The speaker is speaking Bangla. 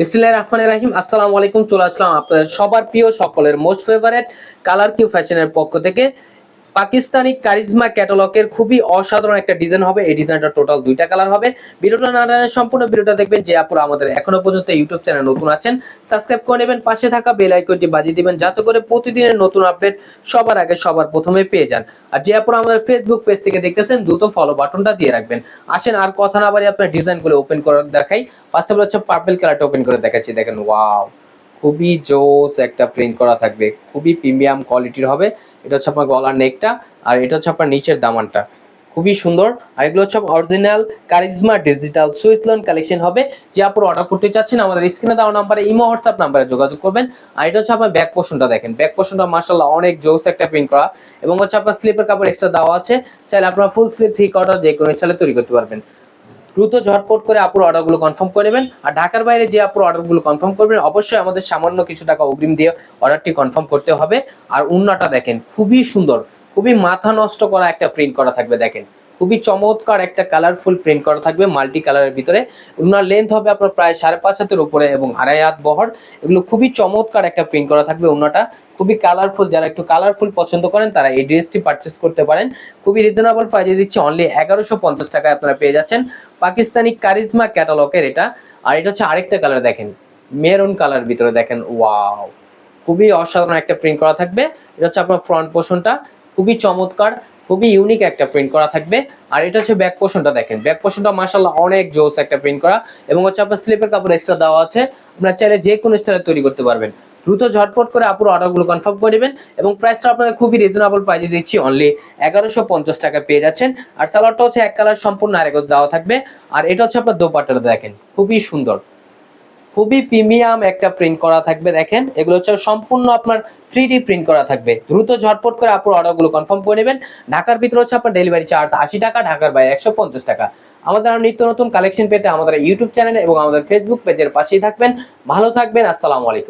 বিসমিল্লাহির রহমানির রহিম। আসসালামু আলাইকুম, চলে আসলাম আপনাদের সবার প্রিয় সকলের মোস্ট ফেভারিট কালার কিউ ফ্যাশনের পক্ষ থেকে। পাকিস্তানি কারিজমা ক্যাটালগের খুবই অসাধারণ একটা ডিজাইন হবে। এই ডিজাইনটা টোটাল দুইটা কালার হবে। ভিডিওটা না সম্পূর্ণ ভিডিওটা দেখবেন যে আপুরা আমাদের এখনও পর্যন্ত ইউটিউব চ্যানেল নতুন আছেন সাবস্ক্রাইব করে নেবেন, পাশে থাকা বেল আইকনটি বাজিয়ে দিবেন, যাতে করে প্রতিদিনের নতুন আপডেট সবার আগে সবার প্রথমে পেয়ে যান। আর যে আপুরা আমাদের ফেসবুক পেজ থেকে দেখতেছেন, দ্রুত ফলো বাটনটা দিয়ে রাখবেন। আসেন, আর কথা না বাড়ি আপনার ডিজাইনগুলো ওপেন করে দেখাই। ফার্স্ট অফ হচ্ছে পার্পল কালারটা ওপেন করে দেখাচ্ছি, দেখেন ওয়াও খুবই জোস একটা প্রিন্ট করা থাকবে। খুবই প্রিমিয়াম কোয়ালিটির হবে। এটা হচ্ছে আপনার গলার নেকটা আর এটা হচ্ছে আপনার নিচের দামানটা। খুবই সুন্দর। আর এগুলো হচ্ছে original charisma digital Swiss lawn collection হবে। যে আপনারা অর্ডার করতে চাচ্ছেন, আমাদের স্ক্রিনে দেওয়া নাম্বারে ইমো হোয়াটসঅ্যাপ নাম্বারে যোগাযোগ করবেন। আর এটা হচ্ছে আপনার ব্যাক পোর্শনটা দেখেন। ব্যাক পোর্শনটা মাশাআল্লাহ অনেক জোস একটা প্রিন্ট করা। এবং হচ্ছে আপনার স্লিপের কাপড় এক্সট্রা দেওয়া আছে। চাইলে আপনারা ফুল স্লিপ থ্রি কোয়ার্টার যে কোনো চাইলে তৈরি করতে পারবেন। দ্রুত ঝটপট করে আপুর অর্ডারগুলো কনফার্ম করে নেবেন। আর ঢাকার বাইরে যে আপুর অর্ডারগুলো কনফার্ম করবেন, অবশ্যই আমাদের সামান্য কিছু টাকা অগ্রিম দিয়ে অর্ডারটি কনফার্ম করতে হবে। আর উন্নাটা দেখেন, খুবই সুন্দর, খুবই মাথা নষ্ট করা একটা প্রিন্ট করা থাকবে, দেখেন। খুবই চমৎকার একটা কালারফুল প্রিন্ট করা থাকবে মাল্টি কালারের ভিতরে। উনার লেন্থ হবে আপনার প্রায় সাড়ে পাঁচ হাতের উপরে এবং আড়াই হাত বহর। এগুলো খুবই চমৎকার একটা প্রিন্ট করা থাকবে উন্নাটা খুবই কালারফুল যারা একটু কালারফুল পছন্দ করেন, তারা এই ড্রেসটি পারচেস করতে পারেন। খুবই রিজনেবল প্রাইজে দিচ্ছে অনলি এগারোশো পঞ্চাশ টাকায় আপনারা পেয়ে যাচ্ছেন। পাকিস্তানি কারিজমা ক্যাটালগের এটা। আর এটা হচ্ছে আরেকটা কালার দেখেন মেরুন কালার ভিতরে দেখেন ওয়াও খুবই অসাধারণ একটা প্রিন্ট করা থাকবে। এটা হচ্ছে আপনার ফ্রন্ট পোর্শনটা খুবই চমৎকার। খুবই ইউনিক একটা প্রিন্ট করা থাকবে। আর এটা হচ্ছে ব্যাক পোর্শনটা দেখেন। ব্যাক পোর্শনটা মাশাআল্লাহ অনেক জোস একটা প্রিন্ট করা। এবং হচ্ছে আপনার স্লিপের কাপড় এক্সট্রা দেওয়া আছে। আপনার চাইলে যে কোনো স্টাইলে তৈরি করতে পারবেন। দ্রুত ঝটপট করে আপুর অর্ডারগুলো কনফার্ম করে নেবেন এবং প্রাইসটা আপনাদের খুবই রিজনেবল প্রাইসে দিচ্ছি। অনলি এগারোশো পঞ্চাশ টাকা পেয়ে যাচ্ছেন। আর সালোয়ারটা হচ্ছে এক কালার সম্পূর্ণ আরেকজ দেওয়া থাকবে। আর এটা হচ্ছে আপনার দোপাট্টাটা দেখেন। খুবই সুন্দর। খুবই প্রিমিয়াম একটা প্রিন্ট করা থাকবে, দেখেন। এগুলো হচ্ছে সম্পূর্ণ আপনার থ্রি প্রিন্ট করা থাকবে। দ্রুত ঝটপট করে আপনার অর্ডারগুলো কনফার্ম করে নেবেন। ঢাকার ভিতরে হচ্ছে আপনার ডেলিভারি চার্জ আশি টাকা, ঢাকার বাইরে একশো পঞ্চাশ টাকা। আমাদের আরও নিত্য নতুন কালেকশন পেতে আমাদের ইউটিউব চ্যানেল এবং আমাদের ফেসবুক পেজের পাশেই থাকবেন। ভালো থাকবেন, আসসালামু আলাইকুম।